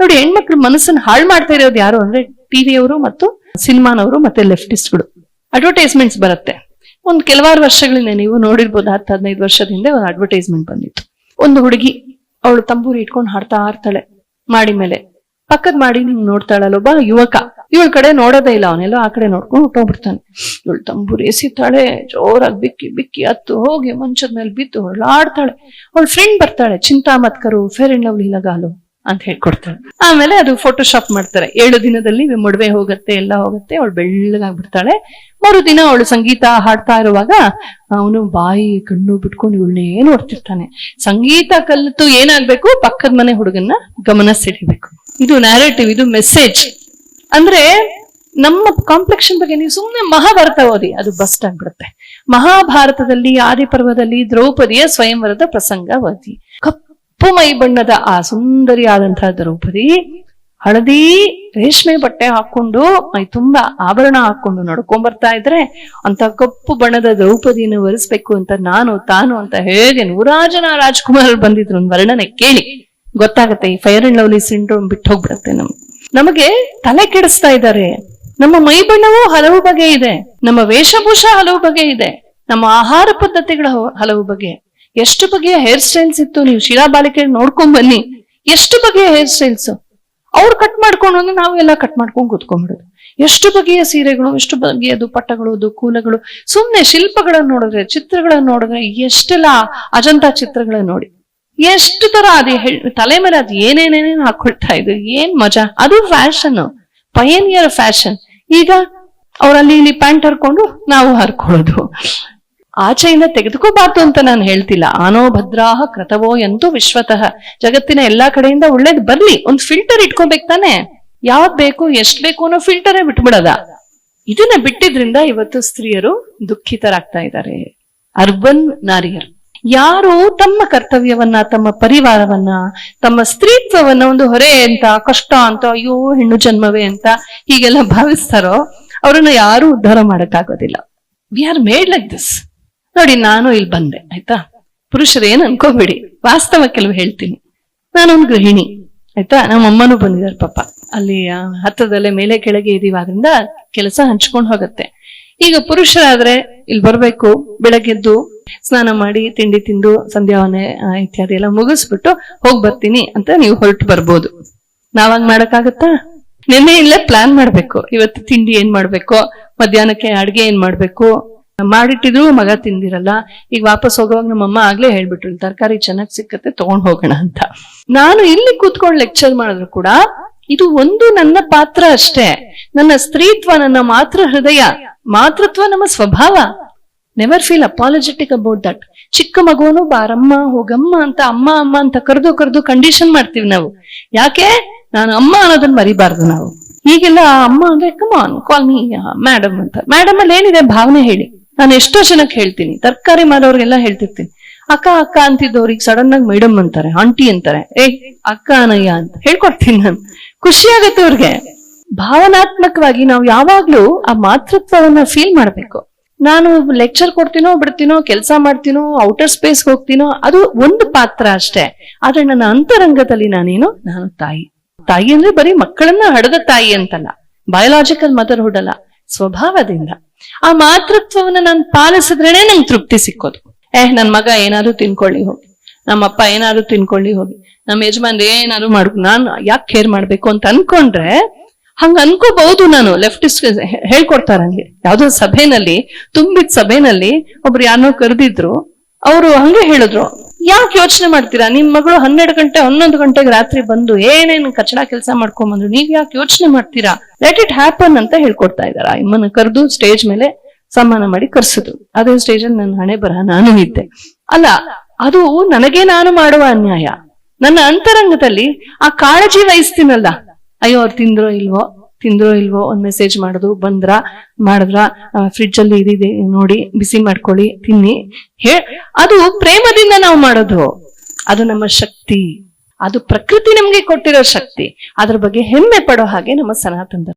ನೋಡಿ, ಹೆಣ್ಮಕ್ಳು ಮನಸ್ಸನ್ನ ಹಾಳು ಮಾಡ್ತಾ ಇರೋದು ಯಾರು ಅಂದ್ರೆ ಟಿವಿಯವರು ಮತ್ತು ಸಿನಿಮಾನವರು ಮತ್ತೆ ಲೆಫ್ಟಿಸ್ಟ್ಗಳು. ಅಡ್ವರ್ಟೈಸ್ಮೆಂಟ್ಸ್ ಬರುತ್ತೆ. ಒಂದು ಕೆಲವಾರು ವರ್ಷಗಳಿಂದ ನೀವು ನೋಡಿರ್ಬೋದು, ಹತ್ತು ಹದಿನೈದು ವರ್ಷದ ಹಿಂದೆ ಒಂದು ಅಡ್ವರ್ಟೈಸ್ಮೆಂಟ್ ಬಂದಿತ್ತು. ಒಂದು ಹುಡುಗಿ ಅವಳು ತಂಬೂರಿ ಇಟ್ಕೊಂಡು ಹಾಡ್ತಾ ಇರ್ತಾಳೆ ಮಾಡಿ ಮೇಲೆ. ಪಕ್ಕದ ಮಾಡಿ ನಿಂಗ್ ಒಬ್ಬ ಯುವಕ. ಇವಳ ಕಡೆ ನೋಡೋದೇ ಇಲ್ಲ, ಅವನೆಲ್ಲ ಆ ಕಡೆ ನೋಡ್ಕೊಂಡು ಹೊಟ್ಟೋಗ್ಬಿಡ್ತಾನೆ. ಇವಳು ತಂಬೂರಿ ಎಸಿತಾಳೆ, ಜೋರಾಗಿ ಬಿಕ್ಕಿ ಬಿಕ್ಕಿ ಹತ್ತು ಹೋಗಿ ಮಂಚದ ಮೇಲೆ ಬಿದ್ದು ಹೊರಳಾಡ್ತಾಳೆ. ಅವಳ ಫ್ರೆಂಡ್ ಬರ್ತಾಳೆ ಚಿಂತಾ ಮತ್ಕರು ಫೇರ್ ಅಂಡ್ ಲವ್ಲಿ ಲಗಾಲು. ಅಂತ ಹೇಳ್ಕೊಡ್ತಾಳೆ ಆಮೇಲೆ ಅದು ಫೋಟೋಶಾಪ್ ಮಾಡ್ತಾರೆ. ಏಳು ದಿನದಲ್ಲಿ ಮೊಡವೆ ಹೋಗುತ್ತೆ, ಎಲ್ಲ ಹೋಗುತ್ತೆ, ಅವಳು ಬೆಳ್ಳಗಾಗ್ಬಿಡ್ತಾಳೆ. ಮರುದಿನ ಅವಳು ಸಂಗೀತ ಹಾಡ್ತಾ ಇರುವಾಗ ಅವನು ಬಾಯಿ ಕಣ್ಣು ಬಿಟ್ಕೊಂಡು ಇವಳನ್ನೇ ನೋಡ್ತಿರ್ತಾನೆ. ಸಂಗೀತ ಕಲಿತು ಏನಾಗ್ಬೇಕು? ಪಕ್ಕದ ಮನೆ ಹುಡುಗನ್ನ ಗಮನ ಸೆಳಿಬೇಕು. ಇದು ನ್ಯಾರೇಟಿವ್ ಇದು ಮೆಸೇಜ್ ಅಂದ್ರೆ ನಮ್ಮ ಕಾಂಪ್ಲೆಕ್ಷನ್ ಬಗ್ಗೆ ನೀವು ಸುಮ್ಮನೆ ಮಹಾಭಾರತ ಓದಿ, ಅದು ಬಸ್ಟ್ ಆಗ್ಬಿಡುತ್ತೆ. ಮಹಾಭಾರತದಲ್ಲಿ, ಆದಿಪರ್ವದಲ್ಲಿ, ದ್ರೌಪದಿಯ ಸ್ವಯಂವರದ ಪ್ರಸಂಗ ಓದಿ. ಮೈ ಬಣ್ಣದ ಆ ಸುಂದರಿಯಾದಂತಹ ದ್ರೌಪದಿ ಹಳದಿ ರೇಷ್ಮೆ ಬಟ್ಟೆ ಹಾಕೊಂಡು ಮೈ ತುಂಬಾ ಆಭರಣ ಹಾಕೊಂಡು ನಡ್ಕೊಂಡ್ ಬರ್ತಾ ಇದ್ರೆ ಅಂತ ಕಪ್ಪು ಬಣ್ಣದ ದ್ರೌಪದಿಯನ್ನು ವರಿಸ್ಬೇಕು ಅಂತ ನಾನು, ತಾನು ಅಂತ ಹೇಗೆ ನೂರಾರು ಜನ ರಾಜ್ಕುಮಾರ್ ಬಂದಿದ್ರು ಒಂದು ವರ್ಣನೆ ಕೇಳಿ. ಗೊತ್ತಾಗತ್ತೆ, ಈ ಫೈರ್ ಅಂಡ್ ಲವ್ಲಿ ಸಿಂಡ್ರೋಮ್ ಬಿಟ್ಟು ಹೋಗ್ಬಿಡತ್ತೆ ನಮ್ಗೆ ನಮಗೆ ತಲೆ ಕೆಡಿಸ್ತಾ ಇದ್ದಾರೆ. ನಮ್ಮ ಮೈ ಬಣ್ಣವೂ ಹಲವು ಬಗೆ ಇದೆ. ನಮ್ಮ ವೇಷಭೂಷ ಹಲವು ಬಗೆ ಇದೆ. ನಮ್ಮ ಆಹಾರ ಪದ್ಧತಿಗಳ ಹಲವು ಬಗೆ. ಎಷ್ಟು ಬಗೆಯ ಹೇರ್ ಸ್ಟೈಲ್ಸ್ ಇತ್ತು? ನೀವು ಶಿರಾ ಬಾಲಿಕೆ ನೋಡ್ಕೊಂಡ್ ಬನ್ನಿ. ಎಷ್ಟು ಬಗೆಯ ಹೇರ್ ಸ್ಟೈಲ್ಸ್ ಅವ್ರು ಕಟ್ ಮಾಡ್ಕೊಂಡು ಅಂದ್ರೆ ನಾವು ಎಲ್ಲ ಕಟ್ ಮಾಡ್ಕೊಂಡು ಕೂತ್ಕೊಂಡ್ಬಿಡೋದು. ಎಷ್ಟು ಬಗೆಯ ಸೀರೆಗಳು, ಎಷ್ಟು ಬಗೆಯ ಅದು ಕೂಲಗಳು ಸುಮ್ನೆ ಶಿಲ್ಪಗಳನ್ನ ನೋಡಿದ್ರೆ, ಚಿತ್ರಗಳನ್ನ ನೋಡಿದ್ರೆ ಎಷ್ಟೆಲ್ಲ ಅಜಂತಾ ಚಿತ್ರಗಳನ್ನ ನೋಡಿ. ಎಷ್ಟು ತರ ಅದು ತಲೆ ಮೇಲೆ ಅದು ಏನೇನೇನೇನು ಹಾಕೊಳ್ತಾ ಇದ್ರು ಏನ್ ಮಜಾ? ಅದು ಫ್ಯಾಷನ್ ಪಯನಿಯರ್ ಫ್ಯಾಷನ್ ಈಗ ಅವರಲ್ಲಿ ಇಲ್ಲಿ ಪ್ಯಾಂಟ್ ಹರ್ಕೊಂಡು ನಾವು ಹರ್ಕೊಳ್ಳೋದು. ಆಚೆಯಿಂದ ತೆಗೆದುಕೋಬಾರ್ದು ಅಂತ ನಾನು ಹೇಳ್ತಿಲ್ಲ. ಆನೋ ಭದ್ರಾಹ ಕ್ರತವೋ ಎಂತೂ ವಿಶ್ವತಃ. ಜಗತ್ತಿನ ಎಲ್ಲಾ ಕಡೆಯಿಂದ ಒಳ್ಳೇದ್ ಬರ್ಲಿ. ಒಂದ್ ಫಿಲ್ಟರ್ ಇಟ್ಕೋಬೇಕು ತಾನೆ? ಯಾವ್ದ್ ಬೇಕು, ಎಷ್ಟ್ ಬೇಕು ಅನ್ನೋ ಫಿಲ್ಟರೇ ಬಿಟ್ಬಿಡದ. ಇದನ್ನ ಬಿಟ್ಟಿದ್ರಿಂದ ಇವತ್ತು ಸ್ತ್ರೀಯರು ದುಃಖಿತರಾಗ್ತಾ ಇದ್ದಾರೆ. ಅರ್ಬನ್ ನಾರಿಯರು. ಯಾರು ತಮ್ಮ ಕರ್ತವ್ಯವನ್ನ, ತಮ್ಮ ಪರಿವಾರವನ್ನ, ತಮ್ಮ ಸ್ತ್ರೀತ್ವವನ್ನ ಒಂದು ಹೊರೆ ಅಂತ, ಕಷ್ಟ ಅಂತ, ಅಯ್ಯೋ, ಹೆಣ್ಣು ಜನ್ಮವೇ ಅಂತ ಹೀಗೆಲ್ಲ ಭಾವಿಸ್ತಾರೋ, ಅವರನ್ನು ಯಾರು ಉದ್ಧಾರ ಮಾಡಕ್ಕಾಗೋದಿಲ್ಲ. We are made like this ನೋಡಿ, ನಾನು ಇಲ್ಲಿ ಬಂದೆ, ಆಯ್ತಾ? ಪುರುಷರು ಏನ್ ಅನ್ಕೋಬೇಡಿ. ವಾಸ್ತವ ಕೆಲವು ಹೇಳ್ತೀನಿ. ನಾನೊಂದು ಗೃಹಿಣಿ, ಆಯ್ತಾ? ನಮ್ಮ ಅಮ್ಮನೂ ಬಂದಿದ್ದಾರೆ ಪಾಪ. ಅಲ್ಲಿ ಹತ್ತದಲ್ಲೇ ಮೇಲೆ ಕೆಳಗೆ ಇದೀವ ಆದ್ರಿಂದ ಕೆಲಸ ಹಂಚ್ಕೊಂಡು ಹೋಗುತ್ತೆ. ಈಗ ಪುರುಷರಾದ್ರೆ ಇಲ್ಲಿ ಬರ್ಬೇಕು, ಬೆಳಗ್ಗೆದ್ದು ಸ್ನಾನ ಮಾಡಿ, ತಿಂಡಿ ತಿಂದು ಸಂಧ್ಯಾವನೆ ಇತ್ಯಾದಿ ಎಲ್ಲ ಮುಗಿಸ್ಬಿಟ್ಟು ಹೋಗ್ ಬರ್ತೀನಿ ಅಂತ ನೀವು ಹೊರಟು ಬರ್ಬೋದು. ನಾವಾಗ ಮಾಡಕ್ಕಾಗತ್ತಾ? ನಿನ್ನೆ ಇಲ್ಲೇ ಪ್ಲಾನ್ ಮಾಡ್ಬೇಕು. ಇವತ್ತು ತಿಂಡಿ ಏನ್ ಮಾಡ್ಬೇಕು? ಮಧ್ಯಾಹ್ನಕ್ಕೆ ಅಡ್ಗೆ ಏನ್ ಮಾಡ್ಬೇಕು? ಮಾಡಿಟ್ಟಿದ್ರು, ಮಗ ತಿಂದಿರಲ್ಲ. ಈಗ ವಾಪಸ್ ಹೋಗುವಾಗ ನಮ್ಮಮ್ಮ ಆಗ್ಲೇ ಹೇಳ್ಬಿಟ್ರು, ತರಕಾರಿ ಚೆನ್ನಾಗ್ ಸಿಕ್ಕತ್ತೆ, ತಗೊಂಡ್ ಹೋಗೋಣ ಅಂತ. ನಾನು ಇಲ್ಲಿ ಕೂತ್ಕೊಂಡು ಲೆಕ್ಚರ್ ಮಾಡಿದ್ರು ಕೂಡ, ಇದು ಒಂದು ನನ್ನ ಪಾತ್ರ ಅಷ್ಟೇ. ನನ್ನ ಸ್ತ್ರೀತ್ವ, ನನ್ನ ಮಾತೃ ಹೃದಯ, ಮಾತೃತ್ವ ನಮ್ಮ ಸ್ವಭಾವ. Never feel apologetic about that ಚಿಕ್ಕ ಮಗುನು, ಬಾರಮ್ಮ, ಹೋಗಮ್ಮ ಅಂತ, ಅಮ್ಮ ಅಮ್ಮ ಅಂತ ಕರೆದು ಕರೆದು ಕಂಡೀಷನ್ ಮಾಡ್ತೀವಿ ನಾವು. ಯಾಕೆ? ನಾನು ಅಮ್ಮ ಅನ್ನೋದನ್ನ ಮರಿಬಾರ್ದು ನಾವು. ಈಗೆಲ್ಲ ಅಮ್ಮ ಅಂದ್ರೆ come on call me madam ಅಂತ. ಮೇಡಮ್ ಅಲ್ಲಿ ಏನಿದೆ ಭಾವನೆ ಹೇಳಿ. ನಾನು ಎಷ್ಟೋ ಜನಕ್ಕೆ ಹೇಳ್ತೀನಿ, ತರಕಾರಿ ಮಾರೋರ್ಗೆಲ್ಲ ಹೇಳ್ತಿರ್ತೀನಿ. ಅಕ್ಕ ಅಕ್ಕ ಅಂತಿದ್ದವ್ರಿಗೆ ಸಡನ್ ಆಗಿ ಮೇಡಮ್ ಅಂತಾರೆ ಆಂಟಿ ಅಂತಾರೆ. ಏ, ಅಕ್ಕ, ಅನಯ್ಯ ಅಂತ ಹೇಳ್ಕೊಡ್ತೀನಿ ನಾನು. ಖುಷಿ ಆಗುತ್ತೆ ಅವ್ರಿಗೆ. ಭಾವನಾತ್ಮಕವಾಗಿ ನಾವು ಯಾವಾಗ್ಲೂ ಆ ಮಾತೃತ್ವವನ್ನ ಫೀಲ್ ಮಾಡ್ಬೇಕು. ನಾನು ಲೆಕ್ಚರ್ ಕೊಡ್ತೀನೋ, ಬಿಡ್ತೀನೋ, ಕೆಲಸ ಮಾಡ್ತೀನೋ ಔಟರ್ ಸ್ಪೇಸ್ ಹೋಗ್ತೀನೋ, ಅದು ಒಂದು ಪಾತ್ರ ಅಷ್ಟೇ. ಆದ್ರೆ ನನ್ನ ಅಂತರಂಗದಲ್ಲಿ ನಾನೇನು? ನಾನು ತಾಯಿ. ತಾಯಿ ಅಂದ್ರೆ ಬರೀ ಮಕ್ಕಳನ್ನ ಹಡದ ತಾಯಿ ಅಂತಲ್ಲ. ಬಯೋಲಾಜಿಕಲ್ ಮದರ್ಹುಡ್ ಅಲ್ಲ. ಸ್ವಭಾವದಿಂದ. ಆ ಮಾತೃತ್ವವನ್ನ ನಾನು ಪಾಲಿಸಿದ್ರೇನೆ ನಂಗೆ ತೃಪ್ತಿ ಸಿಕ್ಕೋದು. ಏಹ್ ನನ್ ಮಗ ಏನಾದ್ರು ತಿನ್ಕೊಳ್ಳಿ ಹೋಗಿ. ನಮ್ಮಪ್ಪ ಏನಾದ್ರು ತಿನ್ಕೊಳ್ಳಿ ಹೋಗಿ. ನಮ್ಮ ಯಜಮಾನ್ರು ಏನಾದ್ರು ಮಾಡ್ ನಾನು ಯಾಕೆ ಕೇರ್ ಮಾಡ್ಬೇಕು ಅಂತ ಅನ್ಕೊಂಡ್ರೆ ಹಂಗ ಅನ್ಕೋಬಹುದು ನಾನು. ಲೆಫ್ಟಿಸ್ಟ್ ಹೇಳ್ಕೊಡ್ತಾರ ಹಂಗೆ. ಯಾವ್ದೋ ಸಭೆನಲ್ಲಿ, ತುಂಬಿದ ಸಭೆನಲ್ಲಿ ಒಬ್ರು ಯಾರನ್ನೋ ಕರೆದಿದ್ರು, ಅವರು ಹಂಗೆ ಹೇಳಿದ್ರು. ಯಾಕೆ ಯೋಚನೆ ಮಾಡ್ತೀರಾ? ನಿಮ್ ಮಗಳು ಹನ್ನೆರಡು ಗಂಟೆ, ಹನ್ನೊಂದು ಗಂಟೆಗೆ ರಾತ್ರಿ ಬಂದು ಏನೇನು ಕಚಡ ಕೆಲಸ ಮಾಡ್ಕೊಂಬಂದ್ರು ನೀವ್ ಯಾಕೆ ಯೋಚನೆ ಮಾಡ್ತೀರಾ? ಲೆಟ್ ಇಟ್ ಹ್ಯಾಪನ್ ಅಂತ ಹೇಳ್ಕೊಡ್ತಾ ಇದಾರ ಇಮ್ಮನ್ನ ಕರೆದು ಸ್ಟೇಜ್ ಮೇಲೆ ಸಮ್ಮಾನ ಮಾಡಿ ಕರ್ಸಿದ್ರು. ಅದೇ ಸ್ಟೇಜ್ ಅಲ್ಲಿ ನನ್ನ ಹಣೆ ಬರಹ ನಾನು ಇದ್ದೆ. ಅಲ್ಲ, ಅದು ನನಗೆ ನಾನು ಮಾಡುವ ಅನ್ಯಾಯ. ನನ್ನ ಅಂತರಂಗದಲ್ಲಿ ಆ ಕಾಳಜಿ ವಹಿಸ್ತೀನಲ್ಲ. ಅಯ್ಯೋ ಅವ್ರು ತಿಂದ್ರೋ ಇಲ್ವೋ? ತಿಂದ್ರೋ ಇಲ್ವೋ ಒಂದ್ ಮೆಸೇಜ್ ಮಾಡೋದು ಬಂದ್ರ, ಮಾಡಿದ್ರ ಫ್ರಿಡ್ಜ್ ಅಲ್ಲಿ ಇದಿದೆ, ನೋಡಿ, ಬಿಸಿ ಮಾಡ್ಕೊಳ್ಳಿ, ತಿನ್ನಿ. ಹೇ, ಅದು ಪ್ರೇಮದಿಂದ ನಾವು ಮಾಡೋದು. ಅದು ನಮ್ಮ ಶಕ್ತಿ. ಅದು ಪ್ರಕೃತಿ ನಮ್ಗೆ ಕೊಟ್ಟಿರೋ ಶಕ್ತಿ. ಅದ್ರ ಬಗ್ಗೆ ಹೆಮ್ಮೆ ಪಡೋ ಹಾಗೆ ನಮ್ಮ ಸನಾತನ